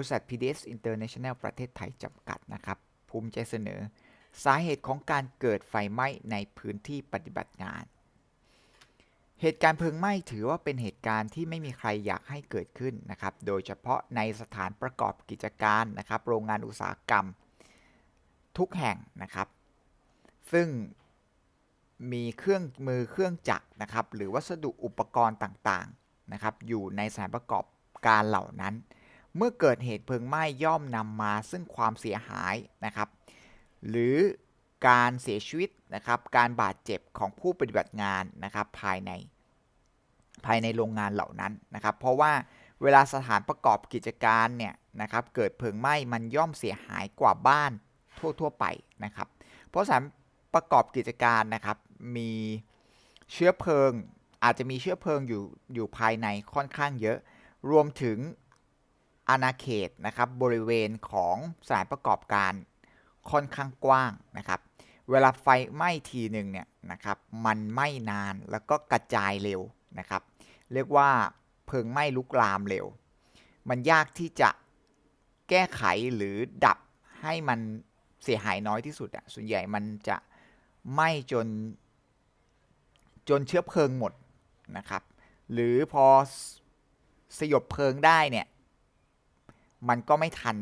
ริษัท PDS International ประเทศไทยจำกัดนะครับ ภูมิใจเสนอ สาเหตุของการเกิดไฟไหม้ในพื้นที่ปฏิบัติงาน เหตุการณ์เพลิงไหม้ถือว่าเป็นเหตุการณ์ที่ไม่มีใครอยากให้เกิดขึ้นนะครับ โดยเฉพาะในสถานประกอบกิจการนะครับ โรงงานอุตสาหกรรม ทุกแห่งนะครับ ซึ่งมีเครื่องมือเครื่องจักรนะครับ หรือวัสดุอุปกรณ์ต่างๆนะครับ อยู่ในสถานประกอบการเหล่านั้น เมื่อเกิดเหตุเพลิงไหม้ย่อมนำมาซึ่งความเสียหายนะครับ หรือการเสียชีวิตนะครับ การบาดเจ็บของผู้ปฏิบัติงานนะครับภายในภายในโรงงานเหล่านั้นนะครับ เพราะว่าเวลาสถานประกอบกิจการเนี่ยนะครับ เกิดเพลิงไหม้มันย่อมเสียหายกว่าบ้านทั่ว ๆ ไปนะครับ เพราะสถานประกอบกิจการนะครับ มีเชื้อเพลิง อาจจะมีเชื้อเพลิงอยู่อยู่ภายในค่อนข้างเยอะ รวมถึง อาณาเขตนะครับบริเวณของสถานประกอบการค่อนข้างกว้างนะครับเวลาไฟไหม้ทีหนึ่งเนี่ยนะครับมันไหม้นานแล้วก็กระจายเร็วนะครับ เรียกว่าเพลิงไหม้ลุกลามเร็ว มันยากที่จะแก้ไขหรือดับให้มันเสียหายน้อยที่สุดอะส่วนใหญ่มันจะไหม้จน จนเชื้อเพลิงหมดนะครับ หรือพอสยบเพลิงได้เนี่ย มันก็ไม่ทัน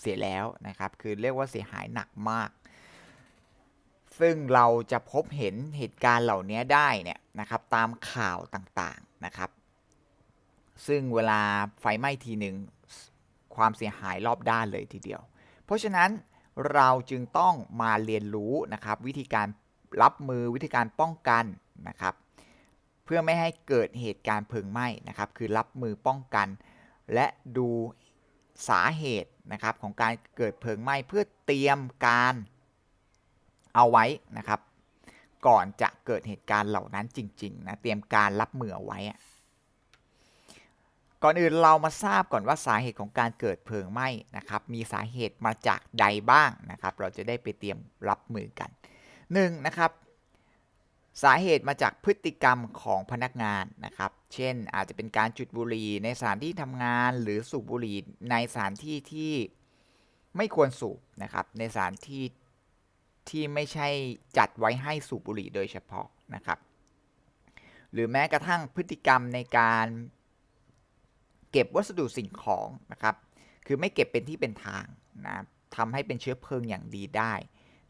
เสียแล้วนะครับ คือเรียกว่าเสียหายหนักมาก ซึ่งเราจะพบเห็นเหตุการณ์เหล่านี้ได้เนี่ยนะครับ ตามข่าวต่างๆนะครับ ซึ่งเวลาไฟไหม้ทีหนึ่งความเสียหายรอบด้านเลยทีเดียว เพราะฉะนั้นเราจึงต้องมาเรียนรู้นะครับ วิธีการรับมือวิธีการป้องกันนะครับ เพื่อไม่ให้เกิดเหตุการณ์เพลิงไหม้นะครับ คือรับมือป้องกัน และดู สาเหตุนะครับของการเกิดเพลิงไหม้เพื่อเตรียมการเอาไว้นะครับ ก่อนจะเกิดเหตุการณ์เหล่านั้นจริงๆนะเตรียมการรับมือเอาไว้ก่อนอื่นเรามาทราบก่อนว่าสาเหตุของการเกิดเพลิงไหม้นะครับ มีสาเหตุมาจากใดบ้างนะครับ เราจะได้ไปเตรียมรับมือกัน 1. นะครับ สาเหตุมาจากพฤติกรรมของพนักงานนะครับ เช่นอาจจะเป็นการจุดบุหรี่ในสถานที่ทำงานหรือสูบบุหรี่ในสถานที่ที่ไม่ควรสูบนะครับ ในสถานที่ที่ไม่ใช่จัดไว้ให้สูบบุหรี่โดยเฉพาะนะครับ หรือแม้กระทั่งพฤติกรรมในการเก็บวัสดุสิ่งของนะครับ คือไม่เก็บเป็นที่เป็นทางนะทำให้เป็นเชื้อเพลิงอย่างดีได้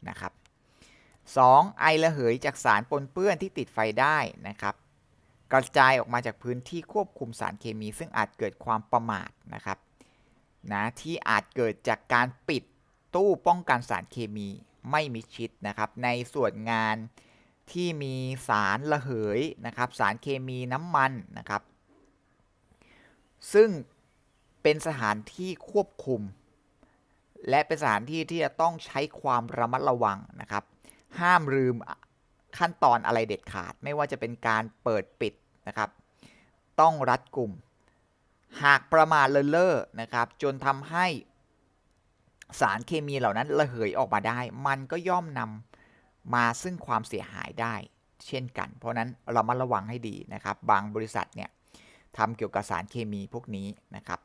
นะครับ 2. ไอระเหยจากสารปนเปื้อนที่ติดไฟได้นะครับ กระจายออกมาจากพื้นที่ควบคุมสารเคมี ซึ่งอาจเกิดความประมาทนะครับนะที่อาจเกิดจากการปิดตู้ป้องกันสารเคมีไม่มิชิดนะครับ ในส่วนงานที่มีสารระเหยนะครับ สารเคมีน้ำมันนะครับ ซึ่งเป็นสถานที่ควบคุม และเป็นสถานที่ที่จะต้องใช้ความระมัดระวังนะครับ ห้ามลืมขั้นตอนอะไรเด็ดขาด ไม่ว่าจะเป็นการเปิดปิดนะครับ ต้องรัดกลุ่ม หากประมาทเลินเล่อนะครับ จนทำให้สารเคมีเหล่านั้นระเหยออกมาได้ มันก็ย่อมนำมาซึ่งความเสียหายได้ เช่นกัน เพราะนั้นเรามาระวังให้ดีนะครับ บางบริษัทเนี่ยทำเกี่ยวกับสารเคมีพวกนี้นะครับ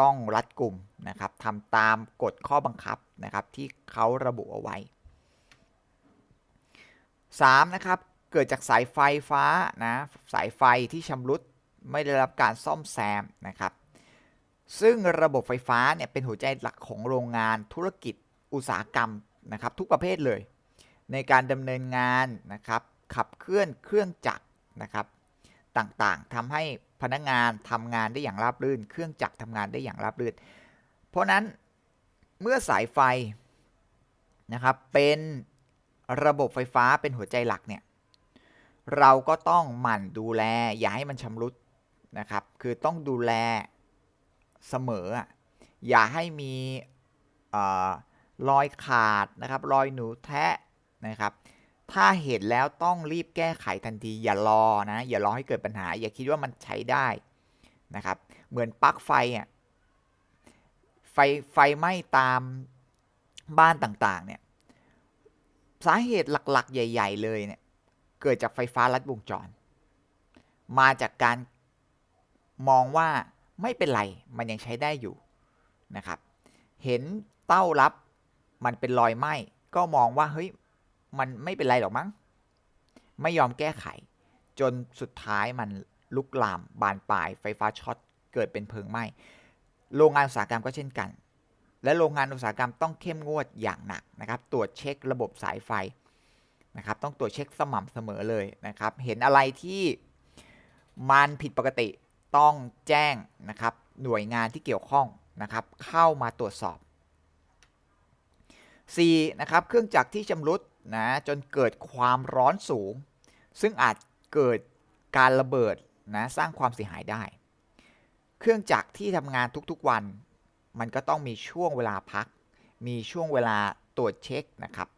ต้องรัดกลุ่มนะครับทำตามกฎข้อบังคับนะครับที่เขาระบุเอาไว้ 3นะครับเกิดจากสายไฟฟ้านะสายไฟที่ชำรุดไม่ได้รับการซ่อมแซมนะครับซึ่งระบบไฟฟ้าเนี่ยเป็นหัวใจหลักของโรงงานธุรกิจอุตสาหกรรมนะครับทุกประเภทเลย ในการดำเนินงานนะครับขับเคลื่อนเครื่องจักรนะครับต่างๆทำให้พนักงานทำงานได้อย่างราบรื่น เครื่องจักรทำงานได้อย่างราบรื่น เพราะนั้นเมื่อสายไฟนะครับเป็น ระบบไฟฟ้าเป็นหัวใจหลักเนี่ยเราก็ต้องหมั่นดูแล อย่าให้มันชำรุดนะครับ คือต้องดูแลเสมอ อย่าให้มีรอยขาดนะครับ รอยหนูแทะนะครับ ถ้าเห็นแล้วต้องรีบแก้ไขทันที อย่ารอนะ อย่ารอให้เกิดปัญหา อย่าคิดว่ามันใช้ได้นะครับ เหมือนปลั๊กไฟอะ ไฟไฟไหม้ตามบ้านต่างๆเนี่ย สาเหตุหลักๆ ใหญ่ ๆ เลยเนี่ย เกิดจากไฟฟ้าลัดวงจร มาจากการมองว่าไม่เป็นไร มันยังใช้ได้อยู่นะครับ เห็นเต้ารับมันเป็นรอยไหม้ก็มองว่าเฮ้ยมันไม่เป็นไรหรอกมั้ง ไม่ยอมแก้ไข จนสุดท้ายมันลุกลามบานปลาย ไฟฟ้าช็อตเกิดเป็นเพลิงไหม้โรงงานอุตสาหกรรมก็เช่นกัน และโรงงานอุตสาหกรรมต้องเข้มงวดอย่างหนักนะครับ ตรวจเช็คระบบสายไฟนะครับ ต้องตรวจเช็คสม่ำเสมอเลยนะครับ เห็นอะไรที่มันผิดปกติต้องแจ้งนะครับ หน่วยงานที่เกี่ยวข้องนะครับ เข้ามาตรวจสอบ 4. นะครับ เครื่องจักรที่ชำรุดนะจนเกิดความร้อนสูง ซึ่งอาจเกิดการระเบิดนะสร้างความเสียหายได้ เครื่องจักรที่ทำงานทุกๆวัน มันก็ต้องมีช่วงเวลาพัก มีช่วงเวลาตรวจเช็คนะครับ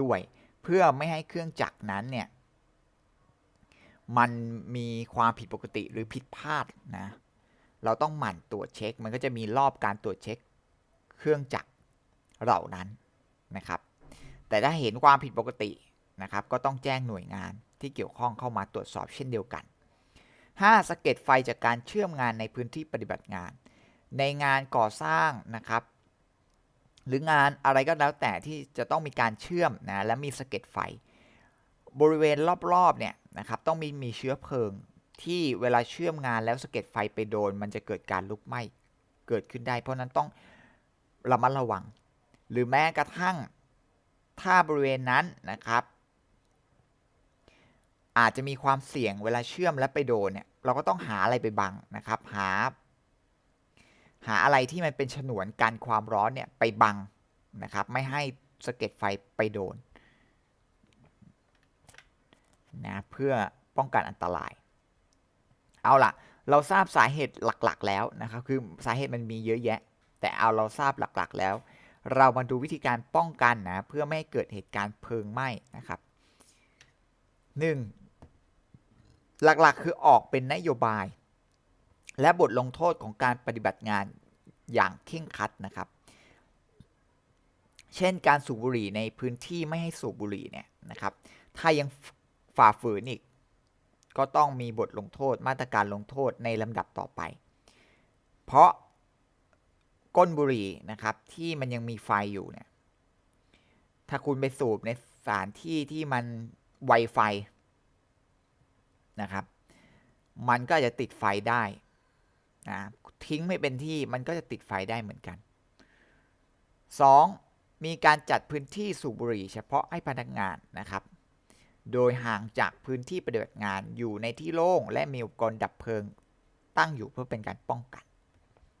ด้วยเพื่อไม่ให้เครื่องจักรนั้นเนี่ยมันมีความผิดปกติหรือผิดพลาดนะ เราต้องหมั่นตรวจเช็ค มันก็จะมีรอบการตรวจเช็ค เครื่องจักรเหล่านั้นนะครับ แต่ถ้าเห็นความผิดปกตินะครับ ก็ต้องแจ้งหน่วยงานที่เกี่ยวข้องเข้ามาตรวจสอบเช่นเดียวกัน 5. สะเก็ดไฟจากการเชื่อมงานในพื้นที่ปฏิบัติงาน ในงานก่อสร้างนะครับ หรืองานอะไรก็แล้วแต่ที่จะต้องมีการเชื่อมนะและมีสะเก็ดไฟ บริเวณรอบๆเนี่ยนะครับต้องมีมีเชื้อเพลิงที่เวลาเชื่อมงานแล้วสะเก็ดไฟไปโดน มันจะเกิดการลุกไหม้เกิดขึ้นได้ เพราะนั้นต้องระมัดระวัง หรือแม้กระทั่งถ้าบริเวณนั้นนะครับ อาจจะมีความเสี่ยงเวลาเชื่อมและไปโดนเนี่ยเราก็ต้องหาอะไรไปบังนะครับ หา หาอะไรที่มันเป็นฉนวนกันความร้อนเนี่ยไปบังนะครับไม่ให้สะเก็ดไฟไปโดนนะเพื่อป้องกันอันตราย เอาล่ะ เราทราบสาเหตุหลักๆ แล้วนะครับคือสาเหตุมันมีเยอะแยะ แต่เอาเราทราบหลักๆ แล้ว เรามาดูวิธีการป้องกันนะเพื่อไม่ให้เกิดเหตุการณ์เพลิงไหม้นะครับ 1. หลักๆ คือออกเป็นนโยบาย และบทลงโทษของการปฏิบัติงานอย่างเข่งคัดนะครับ เช่นการสูบบุหรี่ในพื้นที่ไม่ให้สูบบุหรี่เนี่ยนะครับ ถ้ายังฝ่าฝืนอีก ก็ต้องมีบทลงโทษมาตรการลงโทษในลำดับต่อไป เพราะก้นบุหรี่นะครับที่มันยังมีไฟอยู่เนี่ย ถ้าคุณไปสูบในสถานที่ที่มันไวไฟนะครับ มันก็จะติดไฟได้ นะทิ้งไม่เป็นที่มันก็จะติดไฟได้เหมือนกัน 2. มีการจัดพื้นที่สูบบุหรี่เฉพาะให้พนักงานนะครับ โดยห่างจากพื้นที่ปฏิบัติงานอยู่ในที่โล่งและมีอุปกรณ์ดับเพลิงตั้งอยู่เพื่อเป็นการป้องกัน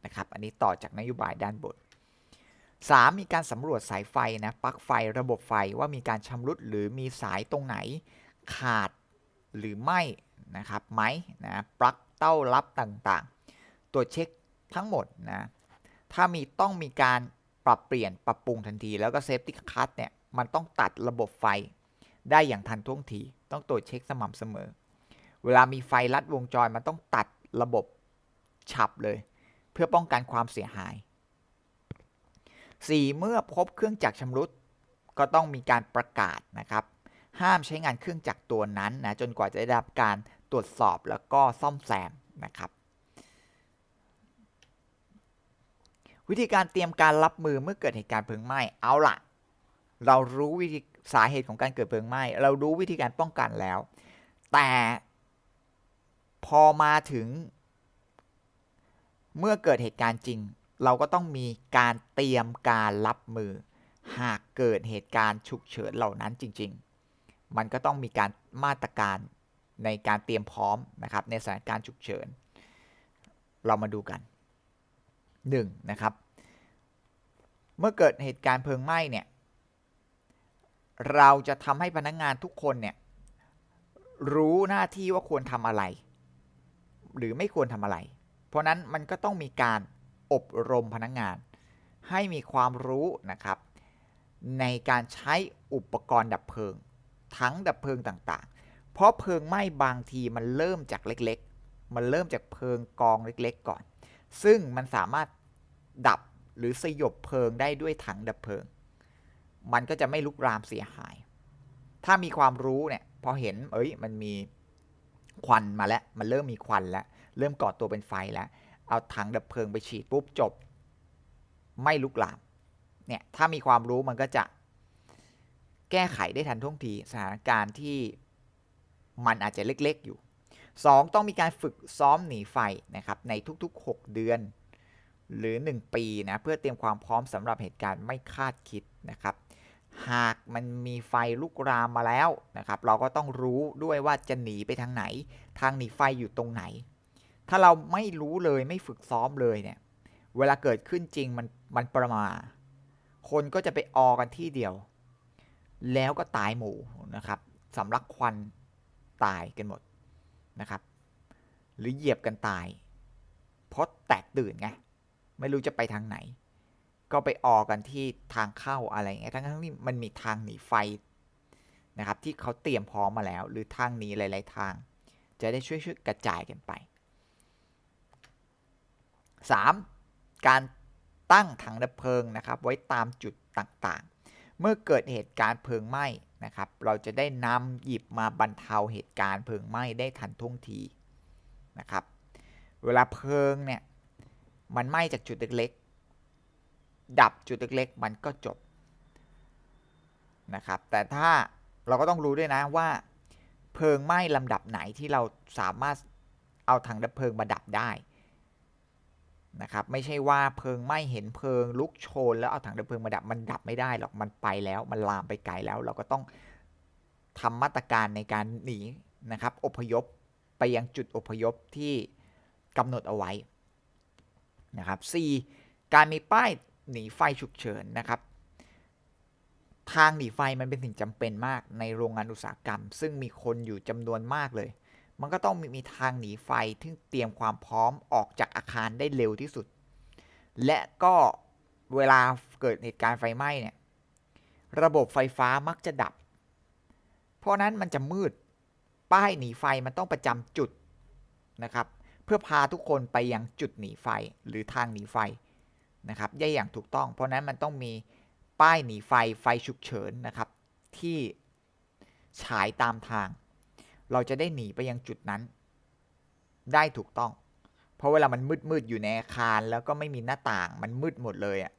นะครับ อันนี้ต่อจากนโยบายด้านบน 3. มีการสำรวจสายไฟนะปลั๊กไฟระบบไฟว่ามีการชำรุดหรือมีสายตรงไหนขาดหรือไม่นะครับไหมนะปลั๊กเต้ารับต่าง ตรวจเช็คทั้งหมดนะ ถ้ามีต้องมีการปรับเปลี่ยนปรับปรุงทันที แล้วก็เซฟตี้คัทเนี่ย มันต้องตัดระบบไฟได้อย่างทันท่วงที ต้องตรวจเช็คสม่ำเสมอ เวลามีไฟลัดวงจรมันต้องตัดระบบฉับเลย เพื่อป้องกันความเสียหาย 4. เมื่อพบเครื่องจักรชำรุดก็ต้องมีการประกาศนะครับ ห้ามใช้งานเครื่องจักรตัวนั้นนะจนกว่าจะได้รับการตรวจสอบแล้วก็ซ่อมแซมนะครับ วิธีการเตรียมการรับมือเมื่อเกิดเหตุการณ์เพลิงไหม้เอาล่ะเรารู้วิธีสาเหตุของการเกิดเพลิงไหม้เรารู้วิธีการป้องกันแล้ว แต่พอมาถึง เมื่อเกิดเหตุการณ์จริง เราก็ต้องมีการเตรียมการรับมือ หากเกิดเหตุการณ์ฉุกเฉินเหล่านั้นจริง ๆ มันก็ต้องมีการมาตรการในการเตรียมพร้อมนะครับในสถานการณ์ฉุกเฉิน เรามาดูกัน 1. นะครับ เมื่อเกิดเหตุการณ์เพลิงไหม้เนี่ยเราจะทำให้พนักงงานทุกคนเนี่ยรู้หน้าที่ว่าควรทำอะไร หรือไม่ควรทำอะไร เพราะนั้นมันก็ต้องมีการอบรมพนักงงาน ให้มีความรู้นะครับ ในการใช้อุปกรณ์ดับเพลิง ทั้งดับเพลิงต่างๆ เพราะเพลิงไหม้บางทีมันเริ่มจากเล็กๆ มันเริ่มจากเพลิงกองเล็กๆ ก่อน ซึ่งมันสามารถดับหรือสยบเพลิงได้ด้วยถังดับเพลิง มันก็จะไม่ลุกรามเสียหาย ถ้ามีความรู้เนี่ย พอเห็น เอ้ย มันมีควันมาแล้ว มันเริ่มมีควันแล้ว เริ่มก่อตัวเป็นไฟแล้ว เอาถังดับเพลิงไปฉีดปุ๊บจบ ไม่ลุกลาม เนี่ย ถ้ามีความรู้มันก็จะแก้ไขได้ทันท่วงทีสถานการณ์ที่มันอาจจะเล็ก ๆ อยู่ 2. ต้องมีการฝึกซ้อมหนีไฟนะครับในทุกๆ 6 เดือน หรือ 1 ปีนะเพื่อเตรียมความพร้อมสำหรับเหตุการณ์ไม่คาดคิดนะครับหากมันมีไฟลุกรามมาแล้วนะครับ เราก็ต้องรู้ด้วยว่าจะหนีไปทางไหน ทางหนีไฟอยู่ตรงไหน ถ้าเราไม่รู้เลยไม่ฝึกซ้อมเลยเนี่ย เวลาเกิดขึ้นจริงมันมันประมา คนก็จะไปออกันที่เดียว แล้วก็ตายหมู่นะครับสำลักควันตายกันหมด นะครับ หรือเหยียบกันตาย เพราะแตกตื่นไง ไม่รู้จะไปทางไหน ก็ไปออกันที่ทางเข้าอะไรเงี้ยทั้งที่มันมีทางหนีไฟนะครับ ที่เขาเตรียมพร้อมมาแล้ว หรือทางหนีหลายๆทาง จะได้ช่วยๆกระจายกันไป 3. การตั้งถังดับเพลิงนะครับ ไว้ตามจุดต่างๆ เมื่อเกิดเหตุการณ์เพลิงไหม้ นะครับ เราจะได้นำหยิบมาบรรเทาเหตุการณ์เพลิงไหม้ได้ทันท่วงทีนะครับ เวลาเพลิงเนี่ยมันไหม้จากจุดเล็กๆ ดับจุดเล็กๆ มันก็จบนะครับ แต่ถ้าเราก็ต้องรู้ด้วยนะว่า เพลิงไหม้ลำดับไหนที่เราสามารถเอาถังดับเพลิงมาดับได้ นะครับไม่ใช่ว่าเพลิงไหม้เห็นเพลิงลุกโชน แล้วเอาถังดับเพลิงมาดับมันดับไม่ได้หรอกมันไปแล้ว มันลามไปไกลแล้ว เราก็ต้องทำมาตรการในการหนีนะครับ อพยพไปยังจุดอพยพที่กำหนดเอาไว้นะครับ 4. การมีป้ายหนีไฟฉุกเฉินนะครับ ทางหนีไฟมันเป็นสิ่งจำเป็นมากในโรงงานอุตสาหกรรม ซึ่งมีคนอยู่จำนวนมากเลย มันก็ต้องมีทางหนีไฟที่เตรียมความพร้อมออกจากอาคารได้เร็วที่สุด และก็เวลาเกิดเหตุการณ์ไฟไหม้เนี่ยระบบไฟฟ้ามักจะดับ เพราะนั้นมันจะมืด ป้ายหนีไฟมันต้องประจำจุดนะครับ เพื่อพาทุกคนไปยังจุดหนีไฟหรือทางหนีไฟนะครับได้อย่างถูกต้อง เพราะนั้นมันต้องมีป้ายหนีไฟไฟฉุกเฉินนะครับ ที่ฉายตามทาง เราจะได้หนีไปยังจุดนั้น ได้ถูกต้อง เพราะเวลามันมืดมืดอยู่ในอาคารแล้วก็ไม่มีหน้าต่างมันมืดหมดเลยอะ่ะ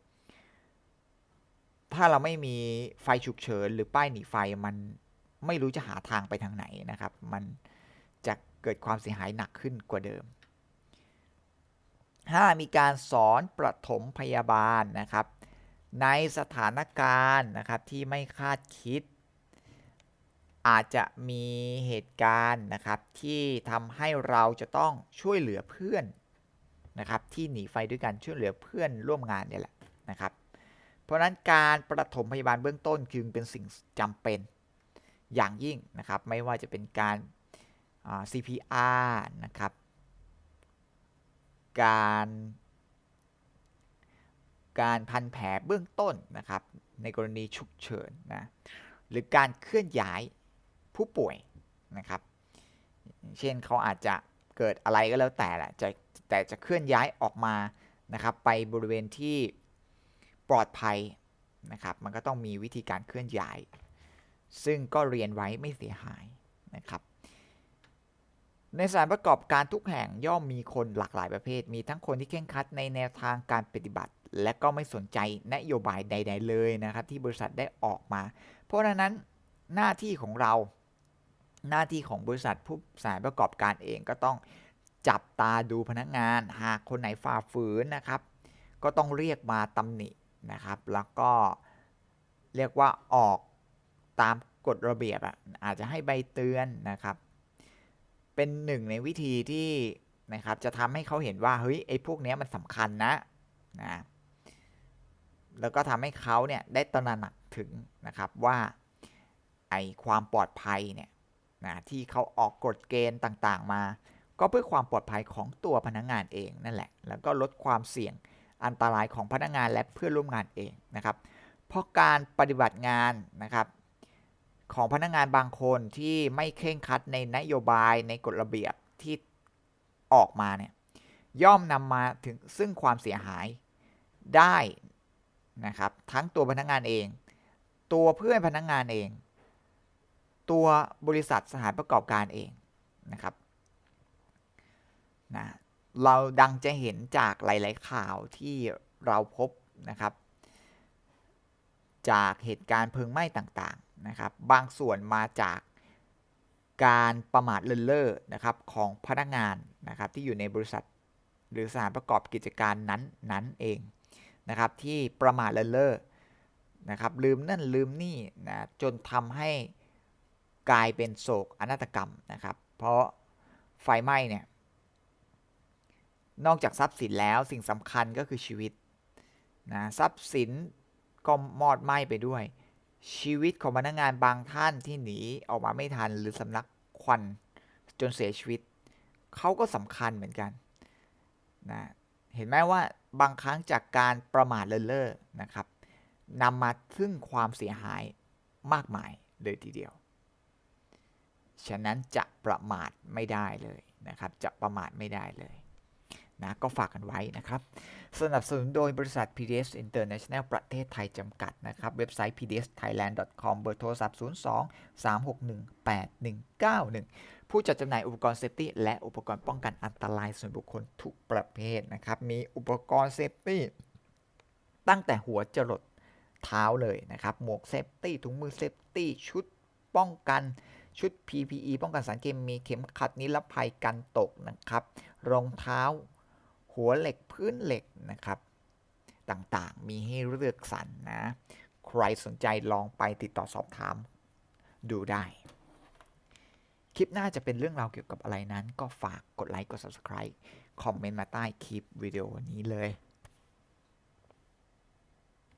ถ้าเราไม่มีไฟฉุกเฉินหรือป้ายหนีไฟมันไม่รู้จะหาทางไปทางไหนนะครับ มันจะเกิดความเสียหายหนักขึ้นกว่าเดิม 5. มีการสอนประถมพยาบาลนะครับ ในสถานการณ์นะครับที่ไม่คาดคิด อาจจะมีเหตุการณ์นะครับที่ทำให้เราจะต้องช่วยเหลือเพื่อนนะครับที่หนีไฟด้วยกันช่วยเหลือเพื่อนร่วมงานเนี่ยแหละนะครับ เพราะนั้นการประถมพยาบาลเบื้องต้นจึงเป็นสิ่งจำเป็นอย่างยิ่งนะครับ ไม่ว่าจะเป็นการ CPR นะครับ การการพันแผลเบื้องต้นนะครับ ในกรณีฉุกเฉินนะหรือการเคลื่อนย้าย ผู้ป่วยนะครับ เช่นเขาอาจจะเกิดอะไรก็แล้วแต่แหละจะแต่จะเคลื่อนย้ายออกมานะครับ ไปบริเวณที่ปลอดภัยนะครับ มันก็ต้องมีวิธีการเคลื่อนย้าย ซึ่งก็เรียนไว้ไม่เสียหายนะครับ ในสถานประกอบการทุกแห่งย่อมมีคนหลากหลายประเภท มีทั้งคนที่เข่งคัดในแนวทางการปฏิบัติ และก็ไม่สนใจนโยบายใด ๆ เลยนะครับ ที่บริษัทได้ออกมา เพราะฉะนั้นหน้าที่ของเรา หน้าที่ของบริษัทผู้สายประกอบการเองก็ต้องจับตาดูพนักงาน หากคนไหนฝ่าฝืนนะครับ ก็ต้องเรียกมาตำหนินะครับ แล้วก็เรียกว่าออกตามกฎระเบียบอะอาจจะให้ใบเตือนนะครับ เป็นหนึ่งในวิธีที่นะครับจะทำให้เขาเห็นว่าเฮ้ยไอ้พวกนี้มันสำคัญนะนะแล้วก็ทำให้เขาเนี่ยได้ตระหนักถึงนะครับว่าไอ้ความปลอดภัยเนี่ย นะที่เขาออกกฎเกณฑ์ต่างๆมา ก็เพื่อความปลอดภัยของตัวพนักงงานเองนั่นแหละ แล้วก็ลดความเสี่ยงอันตรายของพนักงงานและเพื่อนร่วมงานเองนะครับเพราะการปฏิบัติงานนะครับของพนักงงานบางคนที่ไม่เคร่งครัดในนโยบายในกฎระเบียบที่ออกมาเนี่ยย่อมนำมาถึงซึ่งความเสียหายได้นะครับทั้งตัวพนักงงานเอง ตัวเพื่อนพนักงงานเอง ตัวบริษัทสถานประกอบการเองนะครับนะเราดังจะเห็นจากหลาย ๆ ข่าวที่เราพบนะครับ จากเหตุการณ์เพลิงไหม้ต่าง ๆ นะครับ บางส่วนมาจากการประมาทเลินเล่อนะครับของพนักงานนะครับที่อยู่ในบริษัทหรือสถานประกอบกิจการนั้นนั้นเองนะครับที่ประมาทเลินเล่อนะครับลืมนั่นลืมนี่นะจนทำให้ กลายเป็นโศกอนาตกรรมนะครับ เพราะไฟไหม้เนี่ยนอกจากทรัพย์สินแล้วสิ่งสำคัญก็คือชีวิตนะทรัพย์สินก็มอดไหม้ไปด้วย ชีวิตของพนักงานบางท่านที่หนีออกมาไม่ทันหรือสำลักควันจนเสียชีวิตเขาก็สำคัญเหมือนกันนะเห็นไหมว่าบางครั้งจากการประมาทเลินเล่อนะครับนำมาซึ่งความเสียหายมากมายเลยทีเดียว ฉะนั้นจะประมาทไม่ได้เลยนะครับ จะประมาทไม่ได้เลยนะก็ฝากกันไว้นะครับ สนับสนุนโดยบริษัท PDS International ประเทศไทยจำกัดนะครับ เว็บไซต์ pdsthailand.com เบอร์โทรศัพท์ 02 361 8191 ผู้จัดจำหน่ายอุปกรณ์เซฟตี้และอุปกรณ์ป้องกันอันตรายส่วนบุคคลทุกประเภทนะครับ มีอุปกรณ์เซฟตี้ตั้งแต่หัวจรดเท้าเลยนะครับ หมวกเซฟตี้ถุงมือเซฟตี้ชุดป้องกัน ชุด PPE ป้องกันสารเคมีเข็มขัดนิรภัยกันตกนะครับ รองเท้า หัวเหล็กพื้นเหล็กนะครับ ต่างๆ มีให้เลือกสรรนะ ใครสนใจลองไปติดต่อสอบถาม ดูได้ คลิปหน้าจะเป็นเรื่องราวเกี่ยวกับอะไรนั้น ก็ฝากกดไลค์กด subscribe คอมเมนต์มาใต้คลิปวิดีโอนี้เลย